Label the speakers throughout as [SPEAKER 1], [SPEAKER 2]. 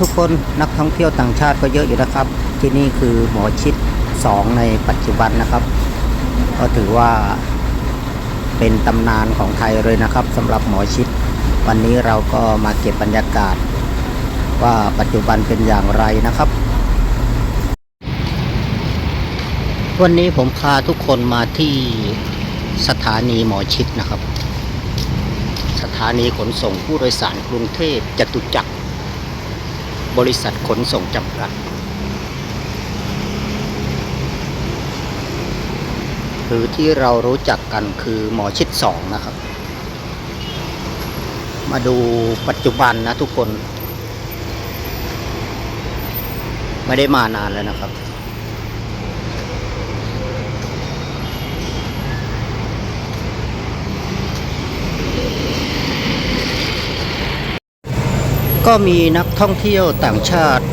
[SPEAKER 1] ทุกคนนักท่องเที่ยวต่างชาติก็เยอะอยู่นะครับ ที่นี่คือหมอชิด 2 ในปัจจุบันนะครับ ก็ถือว่าเป็นตำนานของไทยเลยนะครับสำหรับหมอชิด วันนี้เราก็มาเก็บบรรยากาศ ว่าปัจจุบันเป็นอย่างไรนะครับ วันนี้ผมพาทุกคนมาที่สถานีหมอชิดนะครับ สถานีขนส่งผู้โดยสารกรุงเทพจตุจักร บริษัทขนส่งจำกัด หรือที่เรารู้จักกันคือหมอชิดสองนะครับ มาดูปัจจุบันนะทุกคน ไม่ได้มานานแล้วนะครับ ก็มีนักท่องเที่ยวต่างชาติ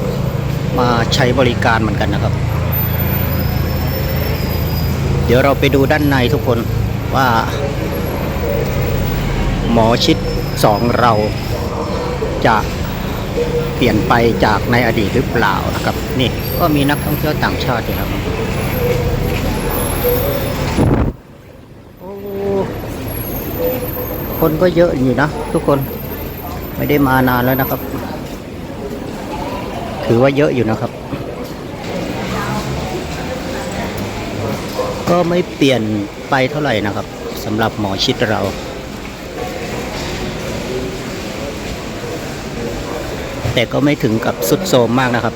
[SPEAKER 1] มาใช้บริการเหมือนกันนะครับ เดี๋ยวเราไปดูด้านในทุกคนว่า หมอชิดสองเราจะเปลี่ยนไปจากในอดีตหรือเปล่านะครับ นี่ก็มีนักท่องเที่ยวต่างชาติอยู่ครับคนก็เยอะอยู่นะทุกคน ไม่ได้มานานแล้วนะครับ ถือว่าเยอะอยู่นะครับ ก็ไม่เปลี่ยนไปเท่าไหร่นะครับสำหรับหมอชิดเราแต่ก็ไม่ถึงกับสุดโทมมากนะครับ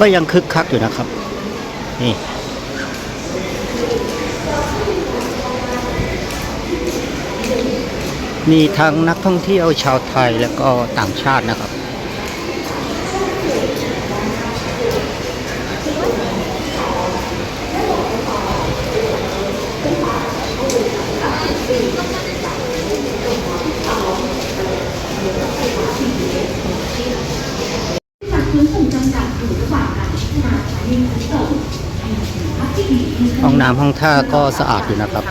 [SPEAKER 1] ก็ยังคึกคักอยู่นะครับ นี่มีทั้งนักท่องเที่ยวชาวไทยและก็ต่างชาตินะครับ
[SPEAKER 2] จากขนส่งจำกัดอยู่ระหว่างการพัฒนาสถานีขนส่งให้มีคุณภาพที่ดียิ่งขึ้ น้ำ
[SPEAKER 1] ห้องท่าก็สะอาดอยู่นะครับ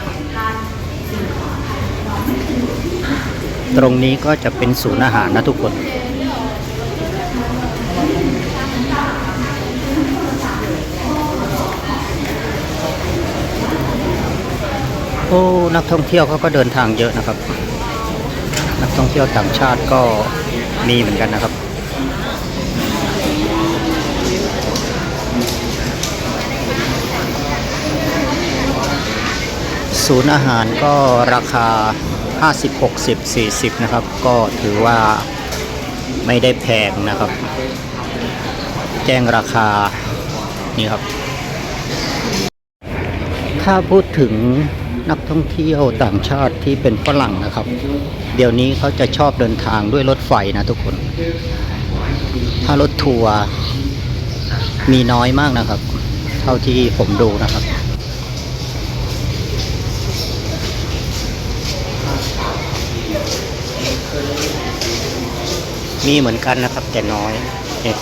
[SPEAKER 1] ตรงนี้ก็จะเป็นศูนย์อาหารนะทุกคนโอ้นักท่องเที่ยวเขาก็เดินทางเยอะนะครับ นักท่องเที่ยวต่างชาติก็มีเหมือนกันนะครับ ศูนย์อาหารก็ราคา 50 60 40 นะครับ ก็ถือว่าไม่ได้แพงนะครับ แจ้งราคานี่ครับ ถ้าพูดถึงนักท่องเที่ยวต่างชาติที่เป็นฝรั่งนะครับ เดี๋ยวนี้เขาจะชอบเดินทางด้วยรถไฟนะทุกคน ถ้ารถทัวร์มีน้อยมากนะครับ เท่าที่ผมดูนะครับ มีเหมือนกันนะครับ แต่น้อยเนี่ย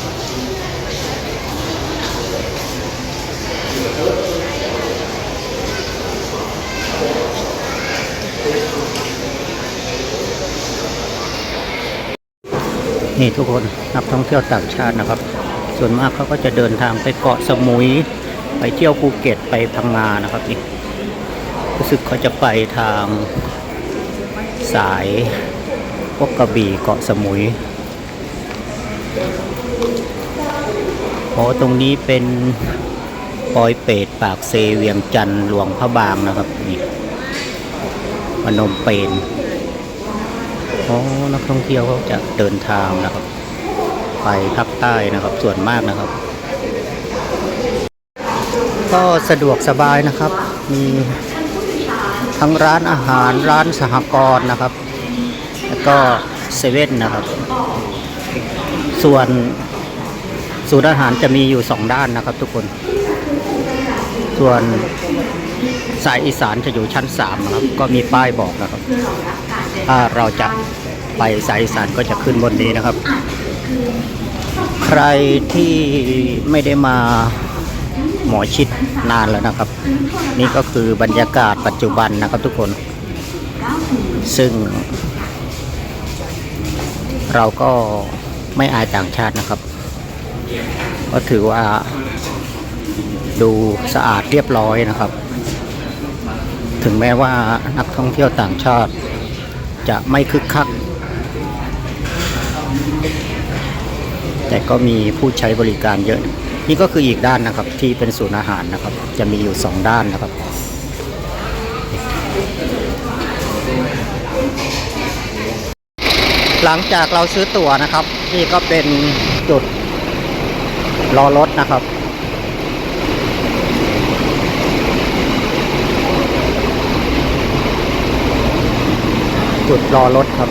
[SPEAKER 1] นี่ทุกคนนักท่องเที่ยวต่างชาตินะครับ ส่วนมากเขาก็จะเดินทางไปเกาะสมุย ไปเที่ยวภูเก็ตไปพังงานะครับนี่รู้สึกเขาจะไปทางสายพวกกระบี่เกาะสมุย โอ้ตรงนี้เป็นปอยเปตปากเซเวียงจันหลวงพระบางนะครับนี่พนมเปญโอ้นักท่องเที่ยวเขาจะเดินทางนะครับ ไปภาคใต้นะครับส่วนมากนะครับ ก็สะดวกสบายนะครับ มีทั้งร้านอาหารร้านสหกรณ์นะครับ แล้วก็เซเว่นนะครับ ส่วนศูนย์อาหารจะมีอยู่สองด้านนะครับทุกคน ส่วนสายอีสานจะอยู่ชั้น3นะครับ ก็มีป้ายบอกนะครับ ถ้าเราจะไปสายอีสานก็จะขึ้นบนนี้นะครับ ใครที่ไม่ได้มาหมอชิดนานแล้วนะครับ นี่ก็คือบรรยากาศปัจจุบันนะครับทุกคน ซึ่ง เราก็ ไม่อายต่างชาตินะครับ ก็ถือว่า ดูสะอาดเรียบร้อยนะครับ ถึงแม้ว่านักท่องเที่ยวต่างชาติ จะไม่คึกคัก แต่ก็มีผู้ใช้บริการเยอะ นี่ก็คืออีกด้านนะครับที่เป็นศูนย์อาหารนะครับ จะมีอยู่สองด้านนะครับ หลังจากเราซื้อตั๋วนะครับ นี่ก็เป็นจุดรอรถนะครับ จุดรอรถครับ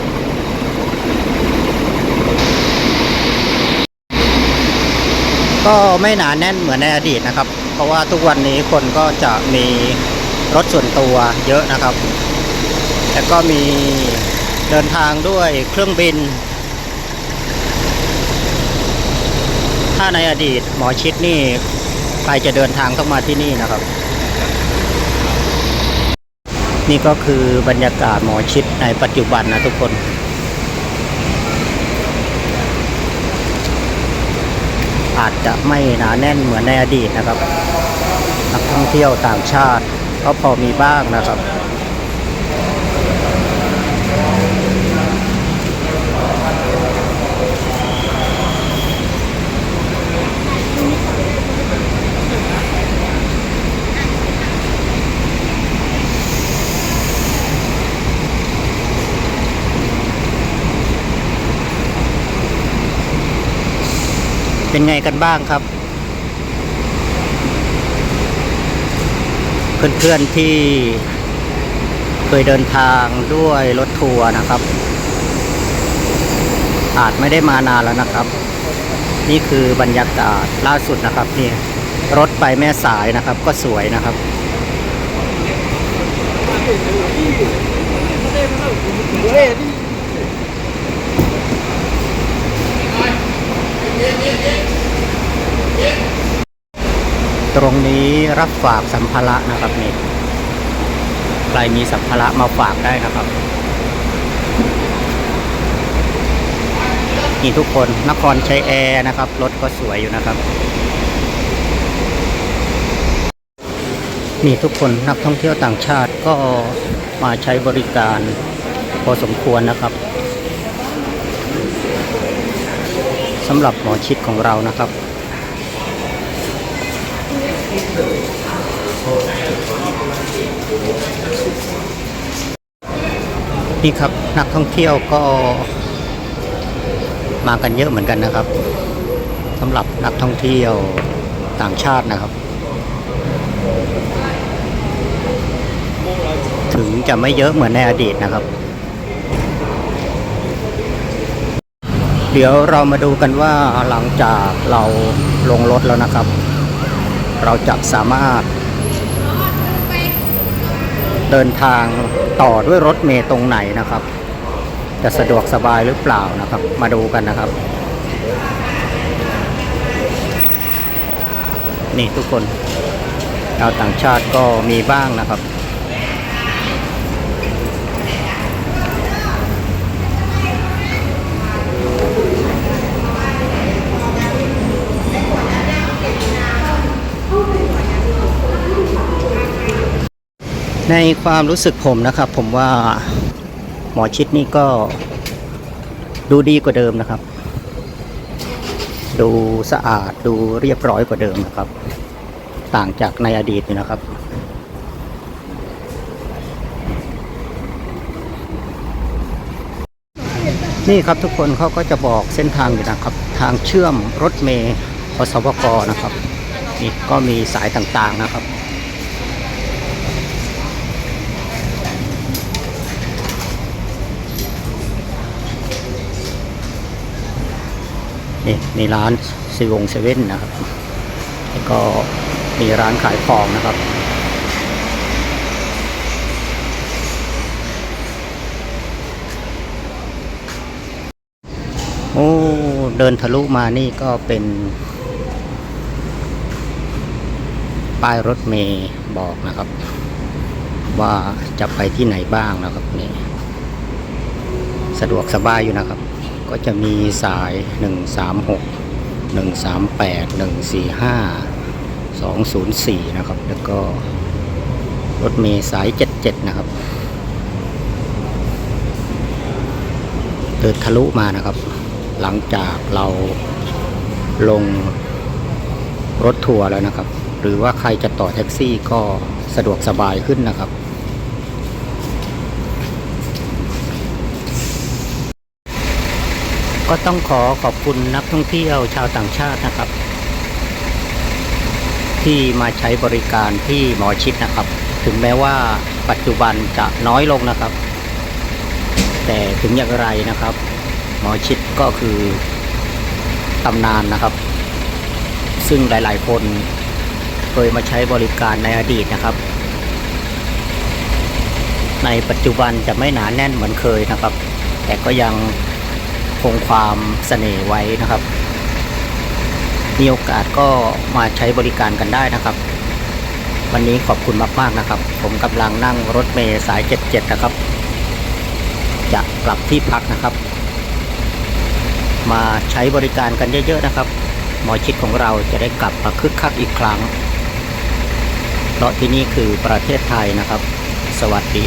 [SPEAKER 1] ก็ไม่หนาแน่นเหมือนในอดีตนะครับ เพราะว่าทุกวันนี้คนก็จะมีรถส่วนตัวเยอะนะครับแต่ก็มี เดินทางด้วยเครื่องบิน ถ้าในอดีตหมอชิดนี่ใครจะเดินทางต้องมาที่นี่นะครับ นี่ก็คือบรรยากาศหมอชิดในปัจจุบันนะทุกคนอาจจะไม่หนาแน่นเหมือนในอดีตนะครับ นักท่องเที่ยวต่างชาติก็พอมีบ้างนะครับ เป็นไงกันบ้างครับ เพื่อนๆที่เคยเดินทางด้วยรถทัวร์นะครับ อาจไม่ได้มานานแล้วนะครับ นี่คือบรรยากาศล่าสุดนะครับนี่รถไปแม่สายนะครับ ก็สวยนะครับ ตรงนี้รับฝากสัมภาระนะครับนี่ใครมีสัมภาระมาฝากได้นะครับนี่ทุกคนนครชัยแอร์นะครับรถก็สวยอยู่นะครับนี่ทุกคนนักท่องเที่ยวต่างชาติก็มาใช้บริการพอสมควรนะครับสำหรับหมอชิดของเรานะครับ นี่ครับนักท่องเที่ยวก็มากันเยอะเหมือนกันนะครับสำหรับนักท่องเที่ยวต่างชาตินะครับ ถึงจะไม่เยอะเหมือนในอดีตนะครับ เดี๋ยวเรามาดูกันว่าหลังจากเราลงรถแล้วนะครับ เราจะสามารถ เดินทางต่อด้วยรถเมย์ตรงไหนนะครับ จะสะดวกสบายหรือเปล่านะครับ มาดูกันนะครับ นี่ทุกคนชาวต่างชาติก็มีบ้างนะครับ ในความรู้สึกผมนะครับ ผมว่าหมอชิดนี่ก็ดูดีกว่าเดิมนะครับ ดูสะอาดดูเรียบร้อยกว่าเดิมนะครับ ต่างจากในอดีตนี่นะครับ นี่ครับทุกคนเขาก็จะบอกเส้นทางอยู่นะครับ ทางเชื่อมรถเมย์พสวกนะครับนี่ก็มีสายต่างๆนะครับ นี่มีร้านซีวงเซเว่นนะครับแล้วก็มีร้านขายของนะครับโอ้เดินทะลุมานี่ก็เป็น ป้ายรถเมย์บอกนะครับ ว่าจะไปที่ไหนบ้างนะครับนี่สะดวกสบายอยู่นะครับ ก็จะมีสาย 136 138 145 204 นะครับ แล้วก็รถเมย์สาย 77 นะครับ เดินทะลุมานะครับ หลังจากเราลงรถทัวร์แล้วนะครับ หรือว่าใครจะต่อแท็กซี่ก็สะดวกสบายขึ้นนะครับ ก็ต้องขอขอบคุณนักท่องเที่ยวชาวต่างชาตินะครับ ที่มาใช้บริการที่หมอชิดนะครับ ถึงแม้ว่าปัจจุบันจะน้อยลงนะครับ แต่ถึงอย่างไรนะครับ หมอชิดก็คือตำนานนะครับ ซึ่งหลาย ๆ คนเคยมาใช้บริการในอดีตนะครับ ในปัจจุบันจะไม่หนาแน่นเหมือนเคยนะครับ แต่ก็ยัง คงความเสน่ห์ไว้นะครับ มีโอกาสก็มาใช้บริการกันได้นะครับ วันนี้ขอบคุณมากๆนะครับ ผมกำลังนั่งรถเมล์สาย 77 นะครับ จะกลับที่พักนะครับ มาใช้บริการกันเยอะๆนะครับ หมอชิดของเราจะได้กลับมาคึกคักอีกครั้ง เพราะที่นี่คือประเทศไทยนะครับ สวัสดี